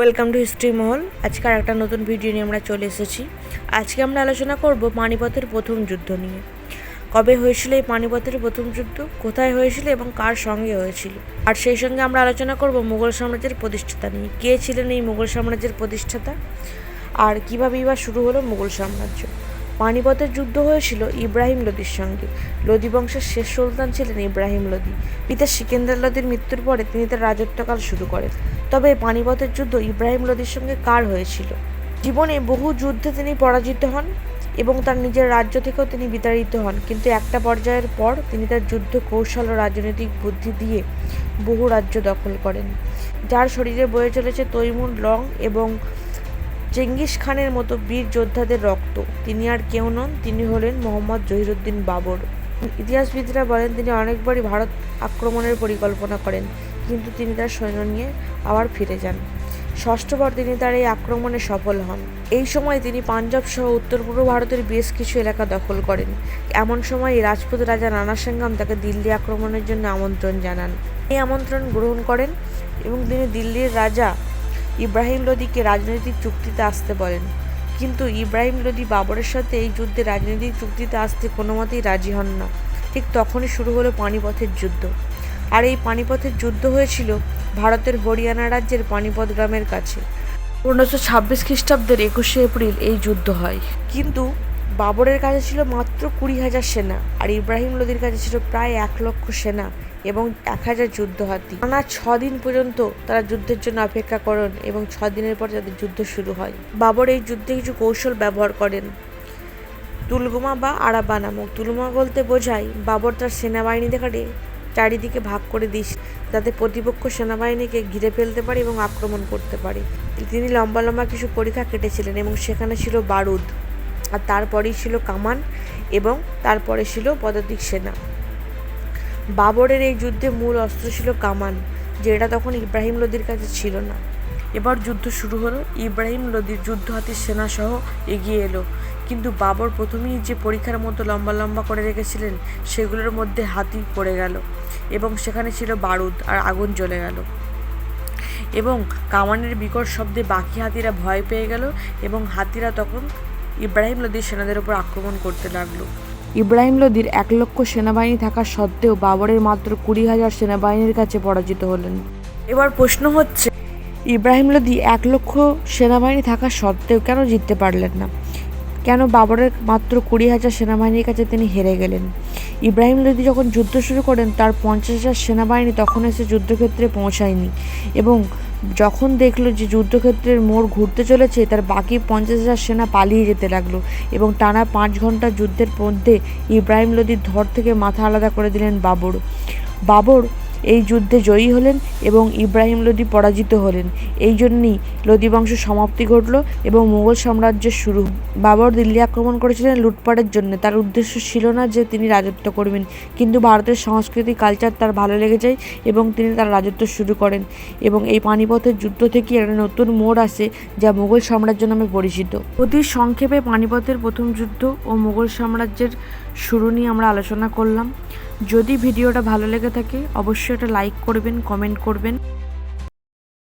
Welcome to history মহল। আজকে আর একটা নতুন ভিডিও নিয়ে আমরা চলে এসেছি। আজকে আমরা আলোচনা করব পানিপথের প্রথম যুদ্ধ নিয়ে। কবে হয়েছিল এই পানিপথের প্রথম যুদ্ধ? কোথায় হয়েছিল এবং কার সঙ্গে হয়েছিল? আর সেই সঙ্গে আমরা আলোচনা করব মুঘল সাম্রাজ্যের প্রতিষ্ঠাতা নিয়ে। কে ছিলেন এই মুঘল সাম্রাজ্যের প্রতিষ্ঠাতা? আর কীভাবেই বা শুরু হলো মুঘল সাম্রাজ্য? পানিপথের যুদ্ধ হয়েছিল ইব্রাহিম লোদির সঙ্গে। লোদি বংশের শেষ সুলতান ছিলেন ইব্রাহিম লোদি। পিতা সিকেন্দার লোদির মৃত্যুর পরে তিনি তার রাজত্বকাল শুরু করেন। তবে পানিপথের যুদ্ধ ইব্রাহিম লোদির সঙ্গে কার হয়েছিল? জীবনে বহু যুদ্ধে তিনি পরাজিত হন এবং তার নিজের রাজ্য থেকেও তিনি বিতাড়িত হন। কিন্তু একটা পর্যায়ের পর তিনি তার যুদ্ধ কৌশল ও রাজনৈতিক বুদ্ধি দিয়ে বহু রাজ্য দখল করেন, যার শরীরে বয়ে চলেছে তৈমুর লং এবং চেঙ্গিস খানের মতো বীর যোদ্ধাদের রক্ত। তিনি আর কেউ নন, তিনি হলেন মোহাম্মদ জহিরুদ্দিন বাবর। ইতিহাসবিদরা বলেন, তিনি অনেকবারই ভারত আক্রমণের পরিকল্পনা করেন। কিন্তু তিনি তার সৈন্য নিয়ে আবার ফিরে যান। ষষ্ঠবার তিনি তার এই আক্রমণে সফল হন। এই সময় তিনি পাঞ্জাব সহ উত্তর পূর্ব ভারতের বেশ কিছু এলাকা দখল করেন। এমন সময় রাজপুত রাজা নানা সিংহাম তাকে দিল্লি আক্রমণের জন্য আমন্ত্রণ জানান। এই আমন্ত্রণ গ্রহণ করেন এবং তিনি দিল্লির রাজা ইব্রাহিম লোদিকে রাজনৈতিক চুক্তিতে আসতে বলেন। কিন্তু ইব্রাহিম লোদি বাবরের সাথে এই যুদ্ধে রাজনৈতিক চুক্তিতে আসতে কোনো মতেই রাজি হন না। ঠিক তখনই শুরু হলো পানিপথের যুদ্ধ। আর এই পানিপথের যুদ্ধ হয়েছিল ভারতের হরিয়ানা রাজ্যের পানিপথ গ্রামের কাছে। পনেরোশো ছাব্বিশ খ্রিস্টাব্দের একুশে এপ্রিল এই যুদ্ধ হয়। কিন্তু বাবরের কাছে ছিল মাত্র কুড়ি হাজার সেনা আর ইব্রাহিম লোদির কাছে ছিল প্রায় এক লক্ষ সেনা এবং এক হাজার যুদ্ধ হাতি টানা ছ দিন পর্যন্ত তারা যুদ্ধের জন্য অপেক্ষা করেন এবং ছ দিনের পর তাদের যুদ্ধ শুরু হয়। বাবর এই যুদ্ধে কিছু কৌশল ব্যবহার করেন। তুলগুমা বা আরাবা নামক। তুলমা বলতে বোঝায় বাবর তার সেনাবাহিনী দেখাটে চারিদিকে ভাগ করে দিস, যাতে প্রতিপক্ষ সেনাবাহিনীকে ঘিরে ফেলতে পারে এবং আক্রমণ করতে পারে। তিনি লম্বা লম্বা কিছু পরীক্ষা কেটেছিলেন এবং সেখানে ছিল বারুদ, আর তারপরেই ছিল কামান এবং তারপরে ছিল পদাতিক সেনা। বাবরের এই যুদ্ধে মূল অস্ত্র ছিল কামান যেটা তখন ইব্রাহিম লোদির কাছে ছিল না। এবার যুদ্ধ শুরু হলো, ইব্রাহিম লোদির যুদ্ধ হাতির সেনা সহ এগিয়ে এলো। কিন্তু বাবর প্রথমেই যে পরীক্ষার মতো লম্বা লম্বা করে রেখেছিলেন, সেগুলোর মধ্যে হাতি পড়ে গেল। এবং সেখানে ছিল বারুদ আর আগুন জ্বলে গেল। এবং কামানের বিকট শব্দে বাকি হাতিরা ভয় পেয়ে গেল এবং হাতিরা তখন ইব্রাহিম লোদির সেনাদের উপর আক্রমণ করতে লাগল। ইব্রাহিম লোদির এক লক্ষ সেনাবাহিনী থাকা সত্ত্বেও বাবরের মাত্র কুড়ি হাজার সেনাবাহিনীর কাছে পরাজিত হলেন। এবার প্রশ্ন হচ্ছে ইব্রাহিম লোদি এক লক্ষ সেনাবাহিনী থাকা সত্ত্বেও কেন জিততে পারলেন না? কেন বাবরের মাত্র কুড়ি হাজার সেনাবাহিনীর কাছে তিনি হেরে গেলেন? ইব্রাহিম লোদি যখন যুদ্ধ শুরু করেন, তার পঞ্চাশ হাজার সেনাবাহিনী তখন এসে যুদ্ধক্ষেত্রে পৌঁছায়নি এবং যখন দেখল যে যুদ্ধক্ষেত্রের মোড় ঘুরতে চলেছে, তার বাকি পঞ্চাশ হাজার সেনা পালিয়ে যেতে লাগল এবং টানা পাঁচ ঘণ্টা যুদ্ধের মধ্যে ইব্রাহিম লোদির ধর থেকে মাথা আলাদা করে দিলেন বাবর। বাবর এই যুদ্ধে জয়ী হলেন এবং ইব্রাহিম লোদি পরাজিত হলেন। এই জন্যই লোদি বংশ সমাপ্তি ঘটল এবং মুঘল সাম্রাজ্যের শুরু। বাবর দিল্লি আক্রমণ করেছিলেন লুটপাটের জন্য। তার উদ্দেশ্য ছিল না যে তিনি রাজত্ব করবেন, কিন্তু ভারতের সংস্কৃতি কালচার তার ভালো লেগে যায় এবং তিনি তার রাজত্ব শুরু করেন এবং এই পানিপথের যুদ্ধ থেকে একটা নতুন মোড় আসে যা মুঘল সাম্রাজ্য নামে পরিচিত। অতি সংক্ষেপে পানিপথের প্রথম যুদ্ধ ও মুঘল সাম্রাজ্যের শুরু নিয়ে আমরা আলোচনা করলাম। যদি ভিডিওটা ভালো লেগে থাকে, অবশ্যই এটা লাইক করবেন কমেন্ট করবেন।